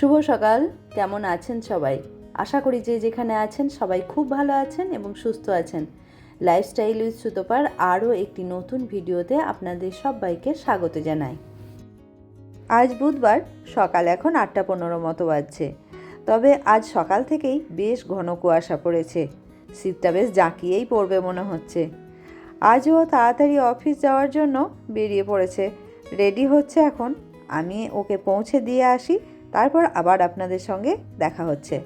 শুভ সকাল। কেমন আছেন সবাই? আশা করি যে যেখানে আছেন সবাই খুব ভালো আছেন এবং সুস্থ আছেন। লাইফস্টাইল উইথ সুতোপার আরও একটি নতুন ভিডিওতে আপনাদের সবাইকে স্বাগত জানাই। আজ বুধবার, সকাল এখন আটটা পনেরো মতো বাজছে। তবে আজ সকাল থেকেই বেশ ঘন কুয়াশা পড়েছে। শীতটা বেশ জাঁকিয়েই পড়বে মনে হচ্ছে। আজও তাড়াতাড়ি অফিস যাওয়ার জন্য বেরিয়ে পড়েছে। রেডি হচ্ছে এখন। আমি ওকে পৌঁছে দিয়ে আসি। তারপর আবার আপনাদের সঙ্গে দেখা হচ্ছে।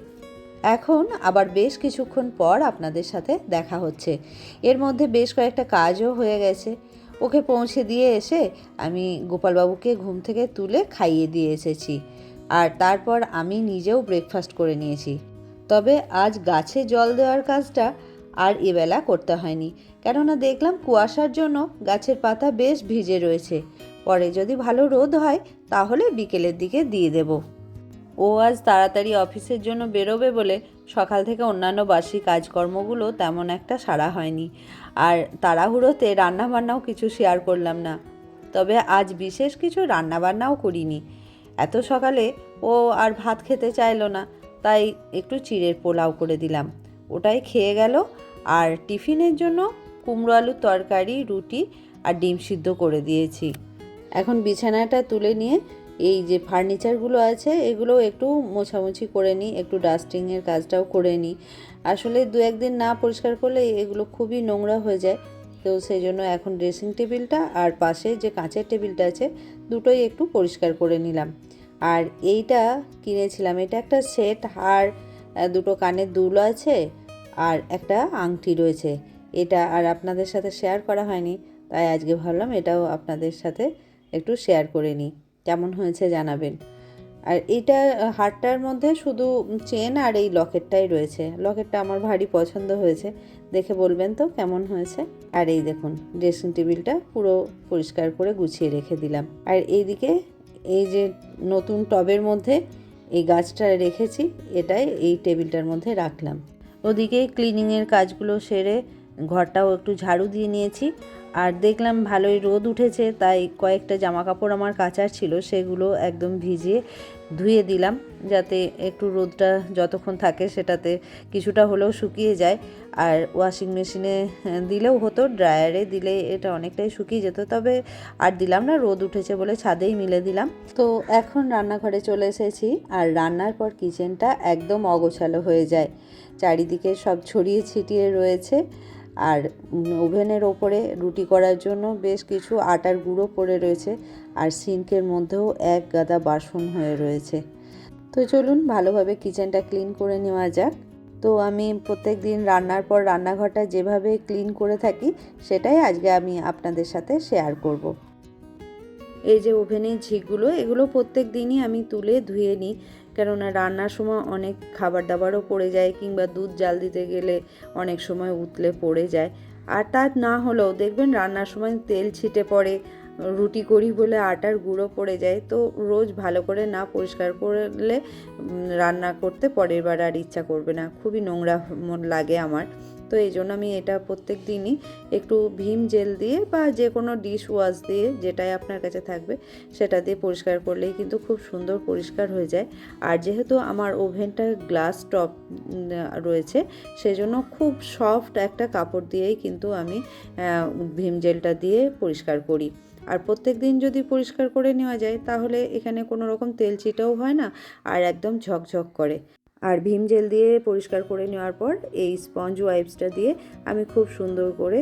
এখন আবার বেশ কিছুক্ষণ পর আপনাদের সাথে দেখা হচ্ছে। এর মধ্যে বেশ কয়েকটা কাজও হয়ে গেছে। ওকে পৌঁছে দিয়ে এসে আমি গোপালবাবুকে ঘুম থেকে তুলে খাইয়ে দিয়ে এসেছি। আর তারপর আমি নিজেও ব্রেকফাস্ট করে নিয়েছি। তবে আজ গাছে জল দেওয়ার কাজটা আর এবেলা করতে হয়নি। কেননা দেখলাম কুয়াশার জন্য গাছের পাতা বেশ ভিজে রয়েছে। পরে যদি ভালো রোদ হয়, তাহলে বিকেলের দিকে দিয়ে দেব। ও আজ তাড়াতাড়ি অফিসের জন্য বেরোবে বলে সকাল থেকে অন্যান্য বাসি কাজকর্মগুলো তেমন একটা সারা হয়নি। আর তাড়াহুড়োতে রান্নাবান্নাও কিছু শেয়ার করলাম না। তবে আজ বিশেষ কিছু রান্নাবান্নাও করিনি। এত সকালে ও আর ভাত খেতে চাইলো না, তাই একটু চিড়ের পোলাও করে দিলাম। ওটাই খেয়ে গেল। আর টিফিনের জন্য কুমড়ো আলুর তরকারি, রুটি আর ডিম সিদ্ধ করে দিয়েছি। এখন বিছানাটা তুলে নিয়ে এই যে ফার্নিচারগুলো আছে এগুলো একটু মোছামুছি করে নিই, একটু ডাস্টিংয়ের কাজটাও করে নিই। আসলে দু একদিন না পরিষ্কার করলে এগুলো খুবই নোংরা হয়ে যায়। তো সেই জন্য এখন ড্রেসিং টেবিলটা আর পাশে যে কাঁচের টেবিলটা আছে, দুটোই একটু পরিষ্কার করে নিলাম। আর এইটা কিনেছিলাম, এটা একটা সেট আর দুটো কানের দুল আছে আর একটা আংটি রয়েছে। এটা আর আপনাদের সাথে শেয়ার করা হয়নি, তাই আজকে ভাবলাম এটাও আপনাদের সাথে একটু শেয়ার করে নিই। কেমন হয়েছে জানাবেন। আর এইটা হারটার মধ্যে শুধু চেন আর এই লকেটটাই রয়েছে। লকেটটা আমার ভারী পছন্দ হয়েছে। দেখে বলবেন তো কেমন হয়েছে। আর এই দেখুন, ড্রেসিং টেবিলটা পুরো পরিষ্কার করে গুছিয়ে রেখে দিলাম। আর এইদিকে এই যে নতুন টবের মধ্যে এই গাছটা রেখেছি, এটাই এই টেবিলটার মধ্যে রাখলাম। ওদিকে ক্লিনিংয়ের কাজগুলো সেরে ঘরটাও একটু ঝাড়ু দিয়ে নিয়েছি। আর দেখলাম ভালোই রোদ উঠেছে, তাই কয়েকটা জামা কাপড় আমার কাচার ছিল, সেগুলো একদম ভিজিয়ে ধুয়ে দিলাম যাতে একটু রোদটা যতক্ষণ থাকে সেটাতে কিছুটা হলেও শুকিয়ে যায়। আর ওয়াশিং মেশিনে দিলেও হতো ড্রায়ারে দিলে এটা অনেকটাই শুকিয়ে যেত, তবে আর দিলাম না, রোদ উঠেছে বলে ছাদেই মিলে দিলাম। তো এখন রান্নাঘরে চলে এসেছি, আর রান্নার পর কিচেনটা একদম অগোছালো হয়ে যায়। চারিদিকে সব ছড়িয়ে ছিটিয়ে রয়েছে। আর ওভেনের ওপরে রুটি করার জন্য বেশ কিছু আটার গুঁড়ো পড়ে রয়েছে আর সিঙ্কের মধ্যেও এক গাদা বাসন হয়ে রয়েছে। তো চলুন ভালোভাবে কিচেনটা ক্লিন করে নেওয়া যাক। তো আমি প্রত্যেক দিন রান্নার পর রান্নাঘরটা যেভাবে ক্লিন করে থাকি, সেটাই আজকে আমি আপনাদের সাথে শেয়ার করব। এই যে ওভেনের ঝিকগুলো, এগুলো প্রত্যেক দিনই আমি তুলে ধুয়ে নিই। কেননা রান্নার সময় অনেক খাবার দাবারও পড়ে যায় কিংবা দুধ জাল দিতে গেলে অনেক সময় উতলে পড়ে যায়। আর তা না হলেও দেখবেন রান্নার সময় তেল ছিটে পড়ে, রুটি করি বলে আটার গুঁড়ো পড়ে যায়। তো রোজ ভালো করে না পরিষ্কার করলে রান্না করতে পরের বার আর ইচ্ছা করবে না। খুবই নোংরা লাগে আমার। তো এই জন্য আমি এটা প্রত্যেক দিনই একটু ভীম জেল দিয়ে বা যে কোনো ডিশ ওয়াশ দিয়ে যেটাই আপনার কাছে থাকবে সেটা দিয়ে পরিষ্কার করলেই কিন্তু খুব সুন্দর পরিষ্কার হয়ে যায়। আর যেহেতু আমার ওভেনটা গ্লাস টপ রয়েছে সেজন্য খুব সফট একটা কাপড় দিয়েই কিন্তু আমি ভীম জেলটা দিয়ে পরিষ্কার করি। আর প্রত্যেক দিন যদি পরিষ্কার করে নেওয়া যায় তাহলে এখানে কোনো রকম তেল চিটাও হয় না আর একদম ঝকঝক করে। আর ভীম জেল দিয়ে পরিষ্কার করে নেওয়ার পর এই স্পঞ্জ ওয়াইপসটা দিয়ে আমি খুব সুন্দর করে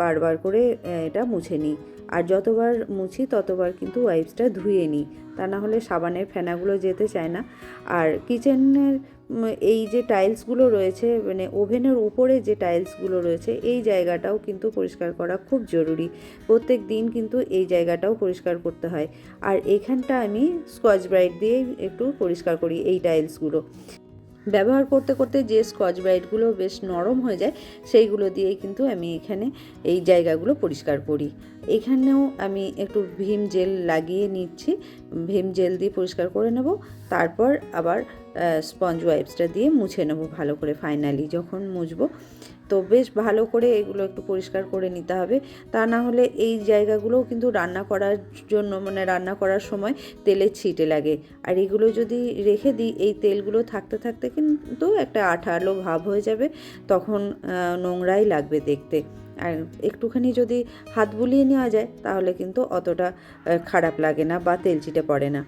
বারবার করে এটা মুছে নিই। আর যতবার মুছি ততবার কিন্তু ওয়াইপসটা ধুয়ে নিই। তা না হলে সাবানের ফেনাগুলো যেতে চায় না। আর কিচেনের এই যে টাইলসগুলো রয়েছে মানে ওভেনের উপরে যে টাইলসগুলো রয়েছে, এই জায়গাটাও কিন্তু পরিষ্কার করা খুব জরুরি। প্রত্যেক দিন কিন্তু এই জায়গাটাও পরিষ্কার করতে হয়। আর এখানটা আমি স্কচ ব্রাইট দিয়ে একটু পরিষ্কার করি এই টাইলসগুলো। ব্যবহার করতে করতে যে স্কচ ব্রাইটগুলো বেশ নরম হয়ে যায়, সেইগুলো দিয়েই কিন্তু আমি এখানে এই জায়গাগুলো পরিষ্কার করি। এখানেও আমি একটু ভীম জেল লাগিয়ে নিচ্ছি। ভীম জেল দিয়ে পরিষ্কার করে নেব। তারপর আবার স্পঞ্জ ওয়াইপসটা দিয়ে মুছে নেব ভালো করে ফাইনালি যখন মুছবো। তো বেশ ভালো করে এগুলো একটু পরিষ্কার করে নিতে হবে। তা না হলে এই জায়গাগুলোও কিন্তু রান্না করার জন্য মানে রান্না করার সময় তেলের ছিটে লাগে। আর এগুলো যদি রেখে দিই, এই তেলগুলো থাকতে থাকতে কিন্তু একটা আঠালো ভাব হয়ে যাবে। তখন নোংরাই লাগবে দেখতে। আর একটুখানি যদি হাত বুলিয়ে নেওয়া যায়, তাহলে কিন্তু অতটা খারাপ লাগে না বা তেল চিটে পড়ে না।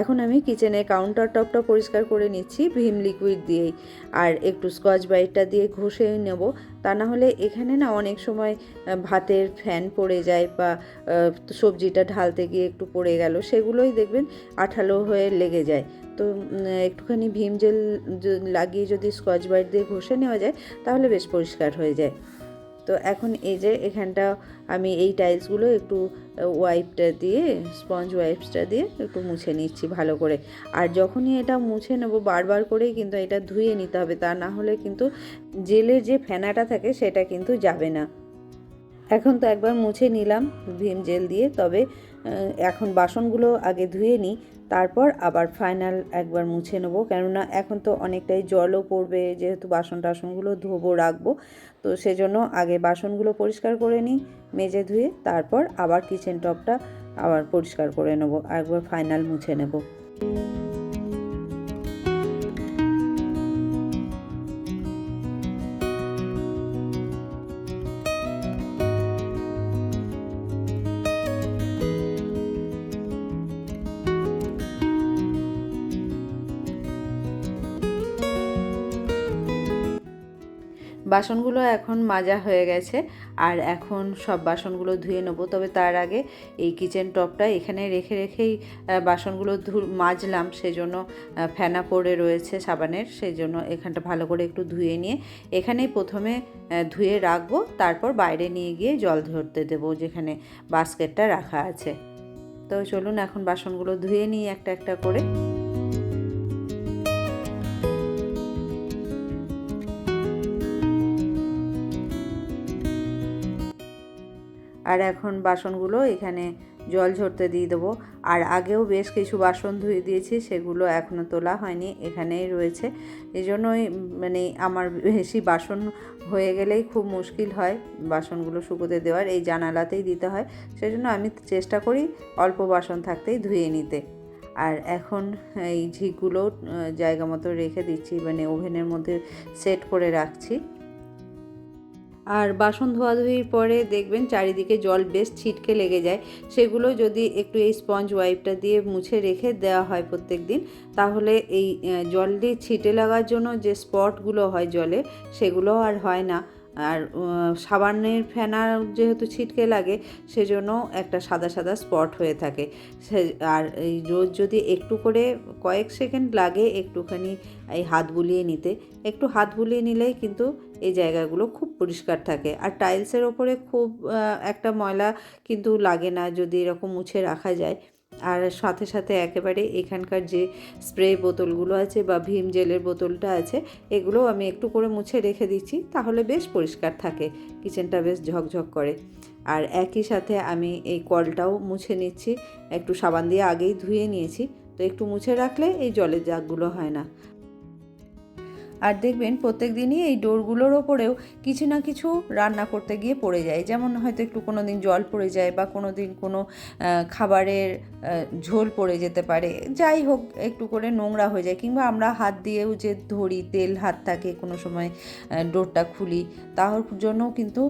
এখন আমি কিচেনের কাউন্টার টপটা পরিষ্কার করে নিচ্ছি, ভীম লিকুইড দিয়েই। আর একটু স্কচ ব্রাইটটা দিয়ে ঘষে নেব। তা না হলে এখানে না অনেক সময় ভাতের ফ্যান পড়ে যায় বা সবজিটা ঢালতে গিয়ে একটু পড়ে গেল, সেগুলোই দেখবেন আঠালো হয়ে লেগে যায়। তো একটুখানি ভীম জেল লাগিয়ে যদি স্কচ ব্রাইট দিয়ে ঘষে নেওয়া যায়, তাহলে বেশ পরিষ্কার হয়ে যায়। তো এখন এই যে এখানটা আমি এই টাইলসগুলো একটু ওয়াইপটা দিয়ে স্পঞ্জ ওয়াইপসটা দিয়ে একটু মুছে নিচ্ছি ভালো করে। আর যখনই এটা মুছে নেব, বারবার করেই কিন্তু এটা ধুয়ে নিতে হবে, তা না হলে কিন্তু জেলের যে ফেনাটা থাকে সেটা কিন্তু যাবে না। এখন তো একবার মুছে নিলাম, ভীম জেল দিয়ে, তবে এখন বাসনগুলো আগে ধুয়ে নিই তারপর আবার ফাইনাল একবার মুছে নেব। কেননা এখন তো অনেকটাই জলও পড়বে, যেহেতু বাসন টাসনগুলো ধোবো, রাখব। তো সেজন্য আগে বাসনগুলো পরিষ্কার করে নিই, মেজে ধুয়ে তারপর আবার কিচেন টপটা আবার পরিষ্কার করে নেব, একবার ফাইনাল মুছে নেব। বাসনগুলো এখন মাজা হয়ে গেছে আর এখন সব বাসনগুলো ধুয়ে নেব। তবে তার আগে এই কিচেন টপটা এখানে রেখে রেখেই বাসনগুলো ধু মাজলাম। সেজন্য আহ, ফেনা পড়ে রয়েছে সাবানের। সেই জন্য এখানটা ভালো করে একটু ধুয়ে নিয়ে এখানেই প্রথমে ধুয়ে রাখব। তারপর বাইরে নিয়ে গিয়ে জল ধরতে দেবো যেখানে বাস্কেটটা রাখা আছে। তো চলুন এখন বাসনগুলো ধুয়ে নিই একটা একটা করে। আর এখন বাসনগুলো এখানে জল ঝরতে দিয়ে দেবো। আর আগেও বেশ কিছু বাসন ধুয়ে দিয়েছি, সেগুলো এখনও তোলা হয়নি, এখানেই রয়েছে। এই জন্যই মানে আমার বেশি বাসন হয়ে গেলেই খুব মুশকিল হয় বাসনগুলো শুকোতে দেওয়ার, এই জানালাতেই দিতে হয়। সেজন্য আমি চেষ্টা করি অল্প বাসন থাকতেই ধুয়ে নিতে। আর এখন এই ঝিকগুলো জায়গা মতো রেখে দিচ্ছি মানে ওভেনের মধ্যে সেট করে রাখছি। আর বাসন ধোয়াধুয়ির পরে দেখবেন চারিদিকে জল বেশ ছিটকে লেগে যায়। সেগুলো যদি একটু এই স্পঞ্জ ওয়াইপটা দিয়ে মুছে রেখে দেওয়া হয় প্রত্যেক দিন তাহলে এই জল দিয়ে ছিটে লাগার জন্য যে স্পটগুলো হয় জলে, সেগুলো আর হয় না। আর সাবানের ফেনা যেহেতু ছিটকে লাগে, সেজন্য একটা সাদা সাদা স্পট হয়ে থাকে। সে, আর এই রোজ যদি একটু করে কয়েক সেকেন্ড লাগে একটুখানি এই হাত বুলিয়ে নিতে, একটু হাত বুলিয়ে নিলেই কিন্তু এই জায়গাগুলো খুব পরিষ্কার থাকে। আর টাইলসের ওপরে খুব একটা ময়লা কিন্তু লাগে না যদি এরকম মুছে রাখা যায়। আর সাথে সাথে একেবারে এখানকার যে স্প্রে বোতলগুলো আছে বা ভীম জেলের বোতলটা আছে, এগুলো আমি একটু করে মুছে রেখে দিচ্ছি, তাহলে বেশ পরিষ্কার থাকে, কিচেনটা বেশ ঝকঝক করে। আর একই সাথে আমি এই কলটাও মুছে নিচ্ছি, একটু সাবান দিয়ে আগেই ধুয়ে নিয়েছি, তো একটু মুছে রাখলে এই জলের জাগগুলো হয় না। আর দেখবেন প্রত্যেক দিনই এই ডোরগুলোর ওপরেও কিছু না কিছু রান্না করতে গিয়ে পড়ে যায়। যেমন হয়তো একটু কোনো দিন জল পড়ে যায় বা কোনো দিন কোনো খাবারের ঝোল পড়ে যেতে পারে। যাই হোক, একটু করে নোংরা হয়ে যায় কিংবা আমরা হাত দিয়েও যে ধরি, তেল হাত থাকে কোনো সময় ডোরটা খুলি, তার জন্যও কিন্তু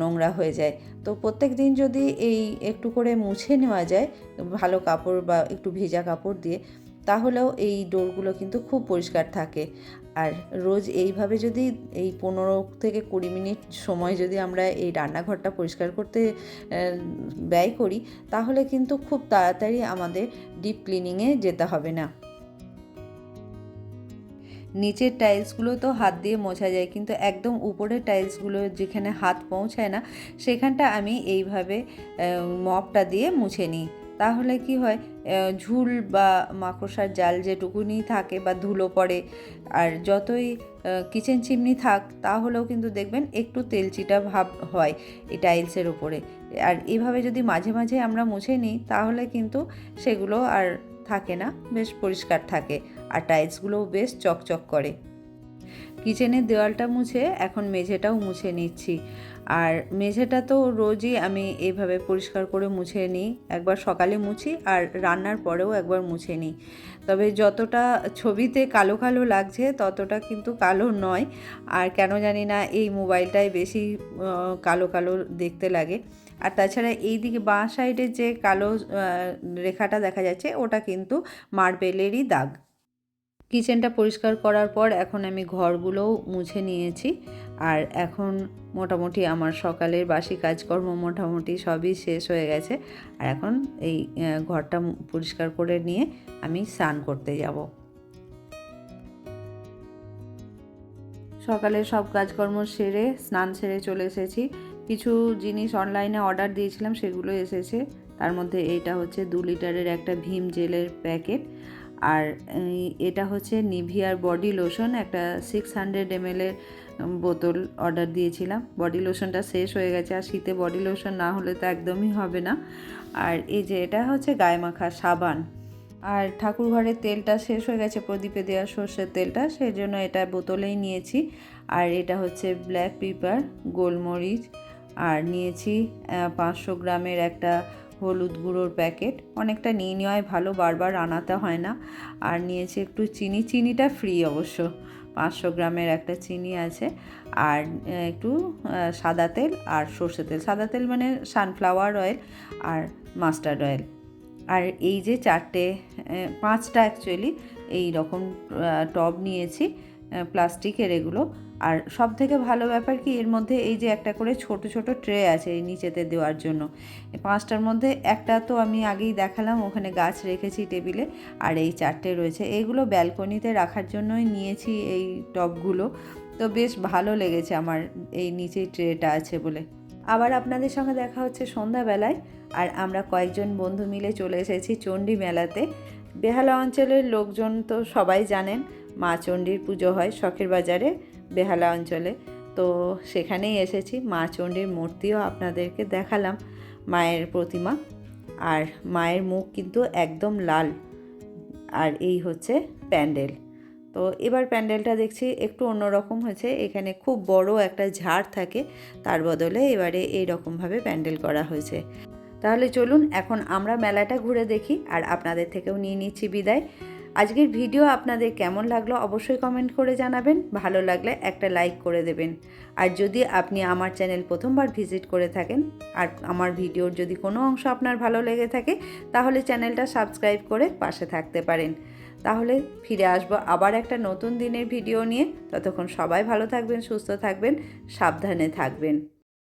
নোংরা হয়ে যায়। তো প্রত্যেক দিন যদি এই একটু করে মুছে নেওয়া যায়, ভালো কাপড় বা একটু ভেজা কাপড় দিয়ে তাহলেও এই ডোরগুলো কিন্তু খুব পরিষ্কার থাকে। আর রোজ এইভাবে যদি এই পনেরো থেকে কুড়ি মিনিট সময় যদি আমরা এই রান্নাঘরটা পরিষ্কার করতে ব্যয় করি, তাহলে কিন্তু খুব তাড়াতাড়ি আমাদের ডিপ ক্লিনিংয়ে যেতে হবে না। নিচের টাইলসগুলো তো হাত দিয়ে মোছা যায়, কিন্তু একদম উপরের টাইলসগুলো যেখানে হাত পৌঁছায় না, সেখানটা আমি এইভাবে মপটা দিয়ে মুছে নিই। তাহলে কি হয়? ঝুল বা মাকড়সার জাল যেটুকুনি থাকে বা ধুলো পড়ে, আর যতই কিচেন চিমনি থাক, তাহলেও কিন্তু দেখবেন একটু তেলচিটা ভাব হয় এই টাইলসের ওপরে আর এভাবে যদি মাঝে মাঝে আমরা মুছে নিই, তাহলে কিন্তু সেগুলো আর থাকে না, বেশ পরিষ্কার থাকে। আর টাইলসগুলোও বেশ চকচক করে। কিচেনের দেওয়ালটা মুছে এখন মেঝেটাও মুছে নিচ্ছি। আর মেঝেটা তো রোজই আমি এইভাবে পরিষ্কার করে মুছে নিই। একবার সকালে মুছি আর রান্নার পরেও একবার মুছে নিই। তবে যতটা ছবিতে কালো কালো লাগছে, ততটা কিন্তু কালো নয়। আর কেন জানি না এই মোবাইলটাই বেশি কালো কালো দেখতে লাগে। আর তাছাড়া এই দিকে বাঁ সাইডের যে কালো রেখাটা দেখা যাচ্ছে, ওটা কিন্তু মার্বেলেরই দাগ। কিচেনটা পরিষ্কার করার পর এখন আমি ঘরগুলোও মুছে নিয়েছি। আর এখন মোটামুটি আমার সকালের বাসি কাজকর্ম মোটামুটি সবই শেষ হয়ে গেছে। আর এখন এই ঘরটা পরিষ্কার করে নিয়ে আমি স্নান করতে যাব। সকালে সব কাজকর্ম সেরে, স্নান সেরে চলে এসেছি। কিছু জিনিস অনলাইনে অর্ডার দিয়েছিলাম, সেগুলো এসেছে। তার মধ্যে এইটা হচ্ছে দু লিটারের একটা ভীম জেলের প্যাকেট। আর এটা হচ্ছে নিভিয়ার বডি লোশন, একটা সিক্স হান্ড্রেড এমএলের বোতল অর্ডার দিয়েছিলাম। বডি লোশনটা শেষ হয়ে গেছে, আর শীতে বডি লোশন না হলে তো একদমই হবে না। আর এই যে এটা হচ্ছে গায়ে মাখা সাবান। আর ঠাকুর ঘরের তেলটা শেষ হয়ে গেছে, প্রদীপে দেওয়া সর্ষের তেলটা, সেই জন্য এটা বোতলেই নিয়েছি। আর এটা হচ্ছে ব্ল্যাক পেপার গোলমরিচ, আর নিয়েছি পাঁচশো গ্রামের একটা হলুদ গুঁড়োর প্যাকেট। অনেকটা নিয়ে নেওয়াই ভালো, বারবার আনাতে হয় না। আর নিয়েছি একটু চিনি। চিনিটা ফ্রি অবশ্য। পাঁচশো গ্রামের একটা চিনি আছে। আর একটু সাদা তেল আর সর্ষে তেল। সাদা তেল মানে সানফ্লাওয়ার অয়েল আর মাস্টার্ড অয়েল আর এই যে চারটে পাঁচটা অ্যাকচুয়ালি এই রকম টব নিয়েছি প্লাস্টিকের এগুলো। আর সব থেকে ভালো ব্যাপার কি, এর মধ্যে এই যে একটা করে ছোট ছোট ট্রে আছে এই নিচেতে দেওয়ার জন্য। পাঁচটার মধ্যে একটা তো আমি আগেই দেখালাম, ওখানে গাছ রেখেছি টেবিলে, আর এই চারটে রয়েছে। এইগুলো ব্যালকনিতে রাখার জন্যই নিয়েছি এই টবগুলো। তো বেশ ভালো লেগেছে আমার এই নিচেই ট্রেটা আছে বলে। আবার আপনাদের সঙ্গে দেখা হচ্ছে সন্ধ্যাবেলায়, আর আমরা কয়েকজন বন্ধু মিলে চলে এসেছি চণ্ডী মেলাতে। বেহালা অঞ্চলের লোকজন তো সবাই জানেন, মা চণ্ডীর পুজো হয় শখের বাজারে। বেহালা অঞ্চলে। তো সেখানেই এসেছি। মা চণ্ডীর মূর্তিও আপনাদেরকে দেখালাম, মায়ের প্রতিমা। আর মায়ের মুখ কিন্তু একদম লাল। আর এই হচ্ছে প্যান্ডেল। তো এবার প্যান্ডেলটা দেখছি একটু অন্যরকম হয়েছে। এখানে খুব বড় একটা ঝাড় থাকে। তার বদলে এবারে এই রকমভাবে প্যান্ডেল করা হয়েছে। তাহলে চলুন, এখন আমরা মেলাটা ঘুরে দেখি। আর আপনাদের থেকেও নিয়ে নিচ্ছি বিদায়। আজকের ভিডিও আপনাদের কেমন লাগল অবশ্যই কমেন্ট করে জানাবেন। ভালো লাগলে একটা লাইক করে দেবেন। আর যদি আপনি আমার চ্যানেল প্রথমবার ভিজিট করে থাকেন, আর আমার ভিডিওর যদি কোনো অংশ আপনার ভালো লেগে থাকে, তাহলে চ্যানেলটা সাবস্ক্রাইব করে পাশে থাকতে পারেন। তাহলে ফিরে আসব আবার একটা নতুন দিনের ভিডিও নিয়ে। ততক্ষণ সবাই ভালো থাকবেন, সুস্থ থাকবেন, সাবধানে থাকবেন।